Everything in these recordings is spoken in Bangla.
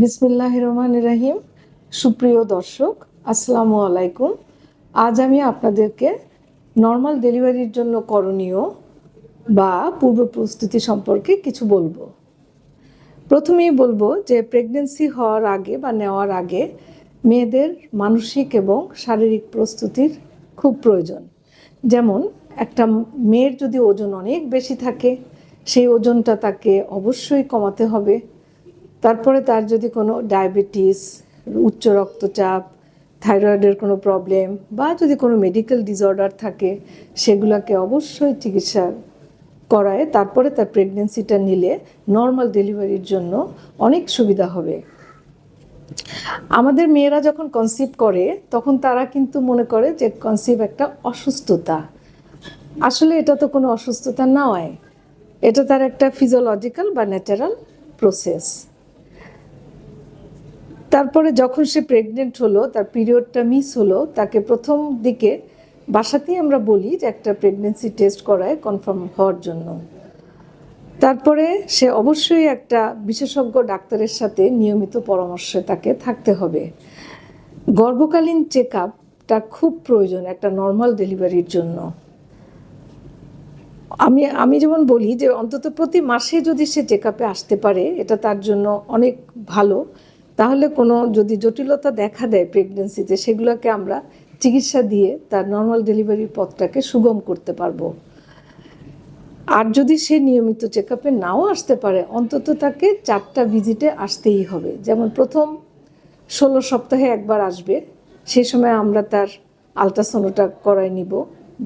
বিসমিল্লাহ রহমান রাহিম সুপ্রিয় দর্শক, আসসালামু আলাইকুম। আজ আমি আপনাদেরকে নর্মাল ডেলিভারির জন্য করণীয় বা পূর্ব প্রস্তুতি সম্পর্কে কিছু বলব। প্রথমেই বলব যে প্রেগনেন্সি হওয়ার আগে বা নেওয়ার আগে মেয়েদের মানসিক এবং শারীরিক প্রস্তুতির খুব প্রয়োজন। যেমন, একটা মেয়ের যদি ওজন অনেক বেশি থাকে, সেই ওজনটা তাকে অবশ্যই কমাতে হবে। তারপরে তার যদি কোনো ডায়াবেটিস, উচ্চ রক্তচাপ, থাইরয়েডের কোনো প্রবলেম বা যদি কোনো মেডিকেল ডিসঅর্ডার থাকে, সেগুলোকে অবশ্যই চিকিৎসা করায়। তারপরে তার প্রেগনেন্সিটা নিলে নর্মাল ডেলিভারির জন্য অনেক সুবিধা হবে। আমাদের মেয়েরা যখন কনসিভ করে, তখন তারা কিন্তু মনে করে যে কনসিভ একটা অসুস্থতা। আসলে এটা তো কোনো অসুস্থতা নয়। এটা তার একটা ফিজিওলজিক্যাল বা ন্যাচারাল প্রসেস তারপরে যখন সে প্রেগনেন্ট হলো, তার পিরিয়ডটা মিস হলো, তাকে প্রথম দিকে বাসাতেই আমরা বলি যে একটা প্রেগনেন্সি টেস্ট করায় কনফার্ম হওয়ার জন্য। তারপরে সে অবশ্যই একটা বিশেষজ্ঞ ডাক্তারের সাথে নিয়মিত পরামর্শে তাকে থাকতে হবে। গর্ভকালীন চেক আপটা খুব প্রয়োজন একটা নর্মাল ডেলিভারির জন্য। আমি আমি যেমন বলি যে অন্তত প্রতি মাসে যদি সে চেক আপে আসতে পারে, এটা তার জন্য অনেক ভালো। তাহলে কোনো যদি জটিলতা দেখা দেয় প্রেগনেন্সিতে সেগুলোকে আমরা চিকিৎসা দিয়ে তার নর্মাল ডেলিভারির পথটাকে সুগম করতে পারব। আর যদি সে নিয়মিত চেক আপে নাও আসতে পারে, অন্তত তাকে চারটা ভিজিটে আসতেই হবে। যেমন প্রথম ষোলো সপ্তাহে একবার আসবে সেই সময় আমরা তার আলট্রাসাউন্ডটা করাই নিব,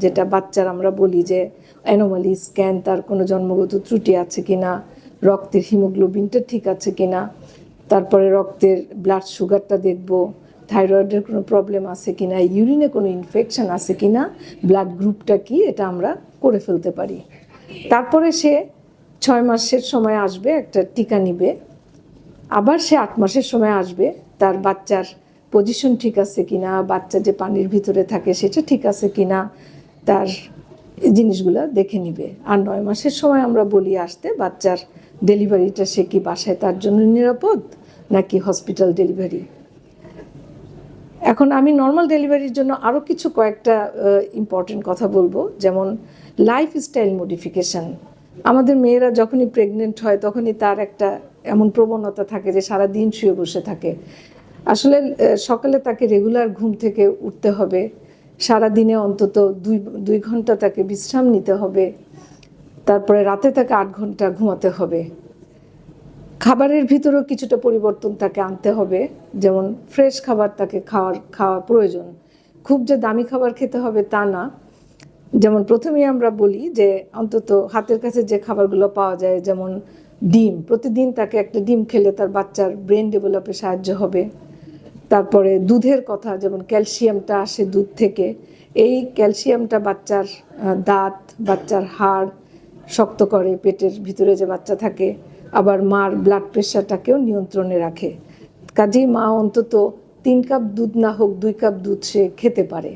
যেটা বাচ্চার আমরা বলি যে অ্যানোমালি স্ক্যান তার কোনো জন্মগত ত্রুটি আছে কিনা, রক্তের হিমোগ্লোবিনটা ঠিক আছে কিনা। তারপরে রক্তের ব্লাড সুগারটা দেখব। থাইরয়েডের কোনো প্রবলেম আছে কি না ইউরিনে কোনো ইনফেকশান আছে কি না ব্লাড গ্রুপটা কি? এটা আমরা করে ফেলতে পারি। তারপরে সে ছয় মাসের সময় আসবে, একটা টিকা নিবে। আবার সে আট মাসের সময় আসবে, তার বাচ্চার পজিশন ঠিক আছে কিনা? বাচ্চা যে পানির ভিতরে থাকে, সেটা ঠিক আছে কি না তার জিনিসগুলো দেখে নিবে। আর নয় মাসের সময় আমরা বলি আসতে, বাচ্চার ডেলিভারিটা সে কি বাসায় তার জন্য নিরাপদ, নাকি হসপিটাল ডেলিভারি? এখন আমি নর্মাল ডেলিভারির জন্য আরও কিছু কয়েকটা ইম্পর্টেন্ট কথা বলব। যেমন লাইফ স্টাইল মডিফিকেশান আমাদের মেয়েরা যখনই প্রেগনেন্ট হয়, তখনই তার একটা এমন প্রবণতা থাকে যে সারা দিন শুয়ে বসে থাকে। আসলে সকালে তাকে রেগুলার ঘুম থেকে উঠতে হবে। সারা দিনে অন্তত দুই দুই ঘণ্টা তাকে বিশ্রাম নিতে হবে। তারপরে রাতে তাকে আট ঘণ্টা ঘুমাতে হবে। খাবারের ভিতরেও কিছুটা পরিবর্তন তাকে আনতে হবে। যেমন ফ্রেশ খাবার তাকে খাওয়ার, খাওয়া প্রয়োজন। খুব যে দামি খাবার খেতে হবে তা না। যেমন প্রথমেই আমরা বলি যে অন্তত হাতের কাছে যে খাবারগুলো পাওয়া যায়, যেমন ডিম, প্রতিদিন তাকে একটা ডিম খেলে তার বাচ্চার ব্রেন ডেভেলপে সাহায্য হবে। তারপরে দুধের কথা, যেমন ক্যালসিয়ামটা আসে দুধ থেকে। এই ক্যালসিয়ামটা বাচ্চার দাঁত, বাচ্চার হাড় শক্ত করে পেটের ভিতরে যে বাচ্চা থাকে, আবার মার ব্লাড প্রেশারটাকেও নিয়ন্ত্রণে রাখে। কাজেই মা অন্তত তিন কাপ দুধ না হোক, দুই কাপ দুধ সে খেতে পারে।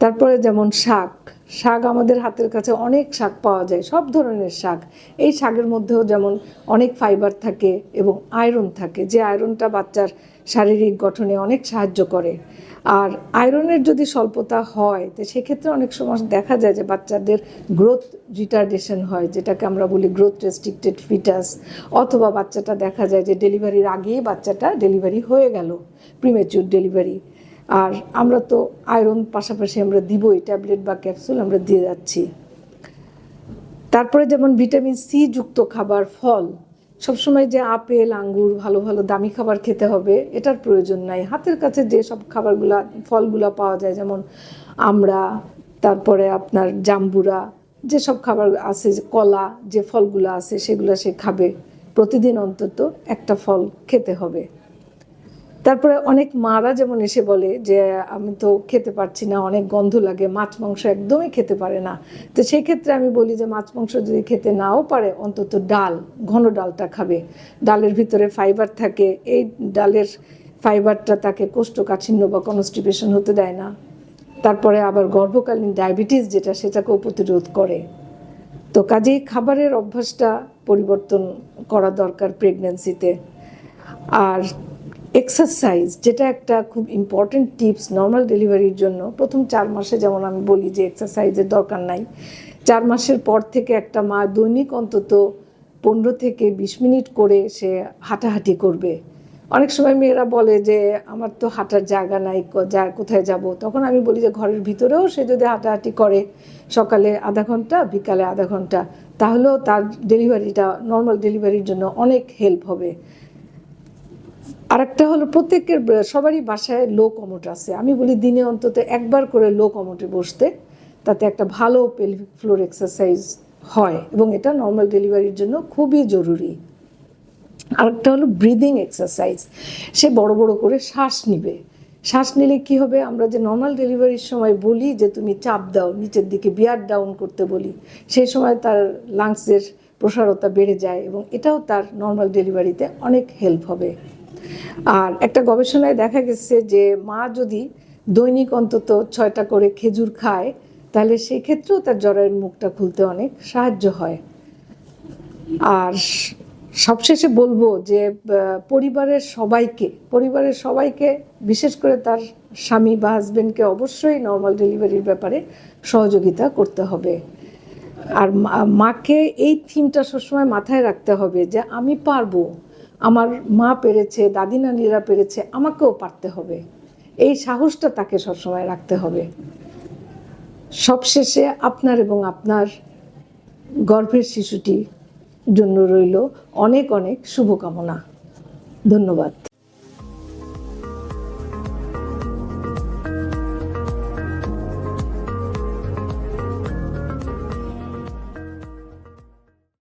তারপরে যেমন শাক শাক আমাদের হাতের কাছে অনেক শাক পাওয়া যায়, সব ধরনের শাক। এই শাকের মধ্যেও যেমন অনেক ফাইবার থাকে এবং আয়রন থাকে, যে আয়রনটা বাচ্চার শারীরিক গঠনে অনেক সাহায্য করে। আর আয়রনের যদি স্বল্পতা হয়, তো সেক্ষেত্রে অনেক সময় দেখা যায় যে বাচ্চাদের গ্রোথ রিটার্ডেশন হয়, যেটাকে আমরা বলি গ্রোথ রেস্ট্রিক্টেড ফিটাস অথবা বাচ্চাটা দেখা যায় যে ডেলিভারির আগেই বাচ্চাটা ডেলিভারি হয়ে গেল প্রিমেচুর ডেলিভারি আর আমরা তো আয়রন পাশাপাশি আমরা দিবই ট্যাবলেট বা ক্যাপসুল আমরা দিয়ে যাচ্ছি। তারপরে যেমন ভিটামিন সি যুক্ত খাবার, ফল, সবসময় যে আপেল, আঙ্গুর, ভালো ভালো দামি খাবার খেতে হবে, এটার প্রয়োজন নাই। হাতের কাছে যে সব খাবারগুলা, ফলগুলা পাওয়া যায়, যেমন আমরা, তারপরে আপনার জাম্বুরা যেসব খাবার আছে, যে কলা, যে ফলগুলো আছে, সেগুলো সে খাবে। প্রতিদিন অন্তত একটা ফল খেতে হবে। তারপরে অনেক মারা যেমন এসে বলে যে, আমি তো খেতে পারছি না, অনেক গন্ধ লাগে, মাছ, মাংস একদমই খেতে পারে না। তো সেই ক্ষেত্রে আমি বলি যে, মাছ, মাংস যদি খেতে নাও পারে, অন্তত ডাল, ঘন ডালটা খাবে। ডালের ভিতরে ফাইবার থাকে, এই ডালের ফাইবারটা তাকে কোষ্ঠকাঠিন্য বা কনস্টিপেশন হতে দেয় না। তারপরে আবার গর্ভকালীন ডায়াবেটিস যেটা, সেটাকেও প্রতিরোধ করে। তো কাজেই খাবারের অভ্যাসটা পরিবর্তন করা দরকার প্রেগনেন্সিতে আর এক্সারসাইজ যেটা একটা খুব ইম্পর্টেন্ট টিপস নর্মাল ডেলিভারির জন্য। প্রথম চার মাসে যেমন আমি বলি যে এক্সারসাইজের দরকার নাই। চার মাসের পর থেকে একটা মা দৈনিক অন্তত পনেরো থেকে বিশ মিনিট করে সে হাঁটাহাঁটি করবে। অনেক সময় মেয়েরা বলে যে, আমার তো হাঁটার জায়গা নাই যা, কোথায় যাব? তখন আমি বলি যে, ঘরের ভিতরেও সে যদি হাঁটাহাঁটি করে সকালে আধা ঘণ্টা, বিকালে আধা ঘণ্টা, তাহলেও তার ডেলিভারিটা নর্মাল ডেলিভারির জন্য অনেক হেল্প হবে। আরেকটা হলো প্রত্যেকের সবারই বাসায় লো কমোট আছে। আমি বলি দিনে অন্তত একবার করে লো কমোটে বসতে, তাতে একটা ভালো পেলভিক ফ্লোর এক্সারসাইজ হয় এবং এটা নর্মাল ডেলিভারির জন্য খুবই জরুরি। আরেকটা হলো ব্রিদিং এক্সারসাইজ সে বড় বড় করে শ্বাস নিবে। শ্বাস নিলে কি হবে? আমরা যে নর্মাল ডেলিভারির সময় বলি যে তুমি চাপ দাও, নিচের দিকে বিয়ার ডাউন করতে বলি, সেই সময় তার লাংসের প্রসারতা বেড়ে যায় এবং এটাও তার নর্মাল ডেলিভারিতে অনেক হেল্প হবে। আর একটা গবেষণায় দেখা গেছে যে মা যদি দৈনিক অন্তত ছয়টা করে খেজুর খায়, তাহলে সেই ক্ষেত্রেও তার জরায়ের মুখটা খুলতে অনেক সাহায্য হয়। আর সবশেষে বলব যে পরিবারের সবাইকে পরিবারের সবাইকে, বিশেষ করে তার স্বামী বা হাজবেন্ডকে অবশ্যই নর্মাল ডেলিভারির ব্যাপারে সহযোগিতা করতে হবে। আর মাকে এই থিমটা সবসময় মাথায় রাখতে হবে যে, আমি পারব আমার মা পেরেছে, দাদি নানিরা পেরেছে, আমাকেও পারতে হবে। এই সাহসটা তাকে সবসময় রাখতে হবে। সবশেষে আপনার এবং আপনার গর্ভের শিশুটি জন্য রইল অনেক অনেক শুভকামনা। ধন্যবাদ।